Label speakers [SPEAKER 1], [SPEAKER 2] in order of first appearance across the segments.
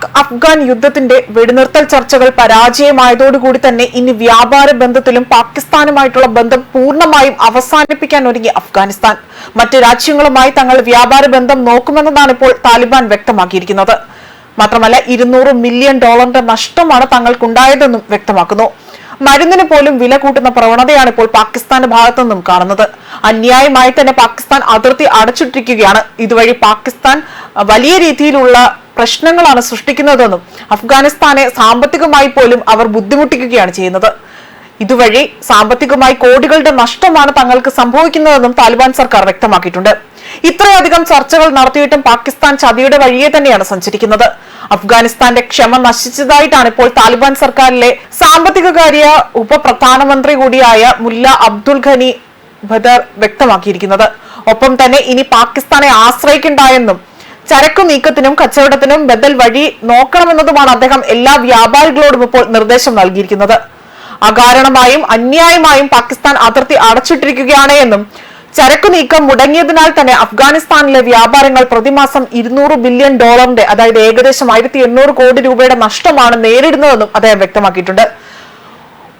[SPEAKER 1] പാക് അഫ്ഗാൻ യുദ്ധത്തിന്റെ വെടിനിർത്തൽ ചർച്ചകൾ പരാജയമായതോടുകൂടി തന്നെ ഇനി വ്യാപാര ബന്ധത്തിലും പാകിസ്ഥാനുമായിട്ടുള്ള ബന്ധം പൂർണമായും അവസാനിപ്പിക്കാൻ ഒരുങ്ങി അഫ്ഗാനിസ്ഥാൻ. മറ്റ് രാജ്യങ്ങളുമായി തങ്ങൾ വ്യാപാര ബന്ധം നോക്കുമെന്നതാണ് ഇപ്പോൾ താലിബാൻ വ്യക്തമാക്കിയിരിക്കുന്നത്. മാത്രമല്ല ഇരുന്നൂറ് മില്യൺ ഡോളറിന്റെ നഷ്ടമാണ് തങ്ങൾക്കുണ്ടായതെന്നും വ്യക്തമാക്കുന്നു. മരുന്നിന് പോലും വില കൂട്ടുന്ന പ്രവണതയാണ് ഇപ്പോൾ പാകിസ്ഥാന്റെ ഭാഗത്തു നിന്നും കാണുന്നത്. അന്യായമായി തന്നെ പാകിസ്ഥാൻ അതിർത്തി അടച്ചിട്ടിരിക്കുകയാണ്. ഇതുവഴി പാകിസ്ഥാൻ വലിയ രീതിയിലുള്ള പ്രശ്നങ്ങളാണ് സൃഷ്ടിക്കുന്നതെന്നും അഫ്ഗാനിസ്ഥാനെ സാമ്പത്തികമായി പോലും അവർ ബുദ്ധിമുട്ടിക്കുകയാണ് ചെയ്യുന്നത്. ഇതുവഴി സാമ്പത്തികമായി കോടികളുടെ നഷ്ടമാണ് തങ്ങൾക്ക് സംഭവിക്കുന്നതെന്നും താലിബാൻ സർക്കാർ വ്യക്തമാക്കിയിട്ടുണ്ട്. ഇത്രയധികം ചർച്ചകൾ നടത്തിയിട്ടും പാകിസ്ഥാൻ ചതിയുടെ വഴിയെ തന്നെയാണ് സഞ്ചരിക്കുന്നത്. അഫ്ഗാനിസ്ഥാന്റെ ക്ഷമ നശിച്ചതായിട്ടാണ് ഇപ്പോൾ താലിബാൻ സർക്കാരിലെ സാമ്പത്തിക കാര്യ ഉപപ്രധാനമന്ത്രി കൂടിയായ മുല്ല അബ്ദുൽ ഖനി ബദർ വ്യക്തമാക്കിയിരിക്കുന്നത്. ഒപ്പം തന്നെ ഇനി പാകിസ്ഥാനെ ആശ്രയിക്കണ്ട ചരക്കു നീക്കത്തിനും കച്ചവടത്തിനും ബദൽ വഴി നോക്കണമെന്നതുമാണ് അദ്ദേഹം എല്ലാ വ്യാപാരികളോടും ഇപ്പോൾ നിർദ്ദേശം നൽകിയിരിക്കുന്നത്. അകാരണമായും അന്യായമായും പാകിസ്ഥാൻ അതിർത്തി അടച്ചിട്ടിരിക്കുകയാണ് എന്നും ചരക്കു നീക്കം മുടങ്ങിയതിനാൽ തന്നെ അഫ്ഗാനിസ്ഥാനിലെ വ്യാപാരങ്ങൾ പ്രതിമാസം ഇരുന്നൂറ് ബില്യൺ ഡോളറിന്റെ അതായത് ഏകദേശം ആയിരത്തി എണ്ണൂറ് കോടി രൂപയുടെ നഷ്ടമാണ് നേരിടുന്നതെന്നും അദ്ദേഹം വ്യക്തമാക്കിയിട്ടുണ്ട്.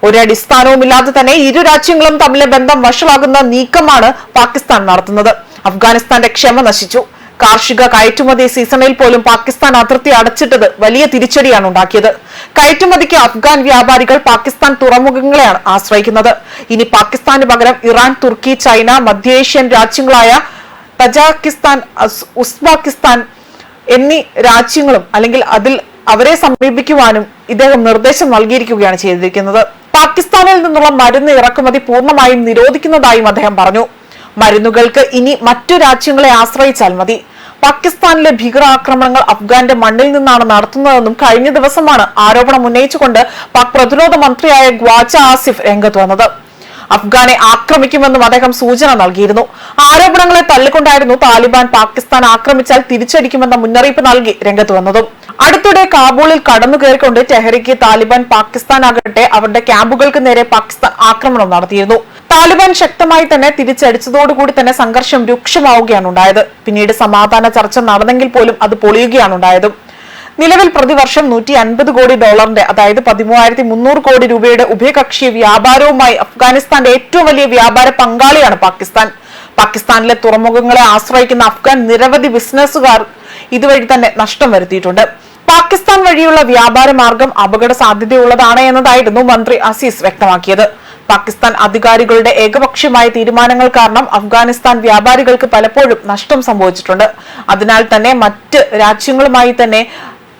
[SPEAKER 1] ഒരടിസ്ഥാനവുമില്ലാതെ തന്നെ ഇരു രാജ്യങ്ങളും തമ്മിലെ ബന്ധം വഷളാകുന്ന നീക്കമാണ് പാകിസ്ഥാൻ നടത്തുന്നത്. അഫ്ഗാനിസ്ഥാന്റെ ക്ഷമ നശിച്ചു. കാർഷിക കയറ്റുമതി സീസണിൽ പോലും പാകിസ്ഥാൻ അതിർത്തി അടച്ചിട്ടത് വലിയ തിരിച്ചടിയാണ് ഉണ്ടാക്കിയത്. കയറ്റുമതിക്ക് അഫ്ഗാൻ വ്യാപാരികൾ പാകിസ്ഥാൻ തുറമുഖങ്ങളെയാണ് ആശ്രയിക്കുന്നത്. ഇനി പാകിസ്ഥാന് പകരം ഇറാൻ തുർക്കി ചൈന മധ്യേഷ്യൻ രാജ്യങ്ങളായ തജാക്കിസ്ഥാൻ ഉസ്ബാക്കിസ്ഥാൻ എന്നീ രാജ്യങ്ങളും അല്ലെങ്കിൽ അതിൽ അവരെ സമീപിക്കുവാനും ഇദ്ദേഹം നിർദ്ദേശം നൽകിയിരിക്കുകയാണ് ചെയ്തിരിക്കുന്നത്. പാകിസ്ഥാനിൽ നിന്നുള്ള മരുന്ന് ഇറക്കുമതി പൂർണമായും നിരോധിക്കുന്നതായും അദ്ദേഹം പറഞ്ഞു. മരുന്നുകൾക്ക് ഇനി മറ്റു രാജ്യങ്ങളെ ആശ്രയിച്ചാൽ മതി. പാകിസ്ഥാനിലെ ഭീകരാക്രമണങ്ങൾ അഫ്ഗാന്റെ മണ്ണിൽ നിന്നാണ് നടത്തുന്നതെന്നും കഴിഞ്ഞ ദിവസമാണ് ആരോപണം ഉന്നയിച്ചുകൊണ്ട് പാക് പ്രതിരോധ മന്ത്രിയായ ഗ്വാജ ആസിഫ് രംഗത്ത് വന്നത്. അഫ്ഗാനെ ആക്രമിക്കുമെന്നും അദ്ദേഹം സൂചന നൽകിയിരുന്നു. ആരോപണങ്ങളെ തള്ളിക്കൊണ്ടായിരുന്നു താലിബാൻ പാകിസ്ഥാൻ ആക്രമിച്ചാൽ തിരിച്ചടിക്കുമെന്ന മുന്നറിയിപ്പ് നൽകി രംഗത്ത് വന്നതും. അടുത്തിടെ കാബൂളിൽ കടന്നു കയറിക്കൊണ്ട് ടെഹ്രിക്ക് താലിബാൻ പാകിസ്ഥാൻ ആകട്ടെ അവരുടെ ക്യാമ്പുകൾക്ക് നേരെ പാകിസ്ഥാൻ ആക്രമണം നടത്തിയിരുന്നു. താലിബാൻ ശക്തമായി തന്നെ തിരിച്ചടിച്ചതോടുകൂടി തന്നെ സംഘർഷം രൂക്ഷമാവുകയാണ് ഉണ്ടായത്. പിന്നീട് സമാധാന ചർച്ച നടന്നെങ്കിൽ പോലും അത് പൊളിയുകയാണ് ഉണ്ടായതും. നിലവിൽ പ്രതിവർഷം നൂറ്റി അൻപത് കോടി ഡോളറിന്റെ അതായത് പതിമൂവായിരത്തി മുന്നൂറ് കോടി രൂപയുടെ ഉഭയകക്ഷി വ്യാപാരവുമായി അഫ്ഗാനിസ്ഥാന്റെ ഏറ്റവും വലിയ വ്യാപാര പങ്കാളിയാണ് പാകിസ്ഥാൻ. പാകിസ്ഥാനിലെ തുറമുഖങ്ങളെ ആശ്രയിക്കുന്ന അഫ്ഗാൻ നിരവധി ബിസിനസ്സുകാർ ഇതുവഴി തന്നെ നഷ്ടം വരുത്തിയിട്ടുണ്ട്. പാകിസ്ഥാൻ വഴിയുള്ള വ്യാപാര മാർഗം അപകട സാധ്യതയുള്ളതാണ് എന്നതായിരുന്നു മന്ത്രി അസീസ് വ്യക്തമാക്കിയത്. പാകിസ്ഥാൻ അധികാരികളുടെ ഏകപക്ഷീയമായ തീരുമാനങ്ങൾ കാരണം അഫ്ഗാനിസ്ഥാൻ വ്യാപാരികൾക്ക് പലപ്പോഴും നഷ്ടം സംഭവിച്ചിട്ടുണ്ട്. അതിനാൽ തന്നെ മറ്റ് രാജ്യങ്ങളുമായി തന്നെ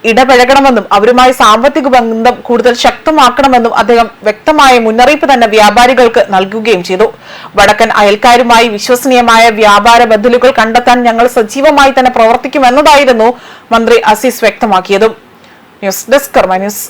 [SPEAKER 1] ഇടപഴകണമെന്നും അവരുമായി സാമ്പത്തിക ബന്ധം കൂടുതൽ ശക്തമാക്കണമെന്നും അദ്ദേഹം വ്യക്തമായ മുന്നറിയിപ്പ് തന്നെ വ്യാപാരികൾക്ക് നൽകുകയും ചെയ്തു. വടക്കൻ അയൽക്കാരുമായി വിശ്വസനീയമായ വ്യാപാര ബദലുകൾ കണ്ടെത്താൻ ഞങ്ങൾ സജീവമായി തന്നെ പ്രവർത്തിക്കുമെന്നതായിരുന്നു മന്ത്രി Aziz വ്യക്തമാക്കിയതും. News desk Karma news.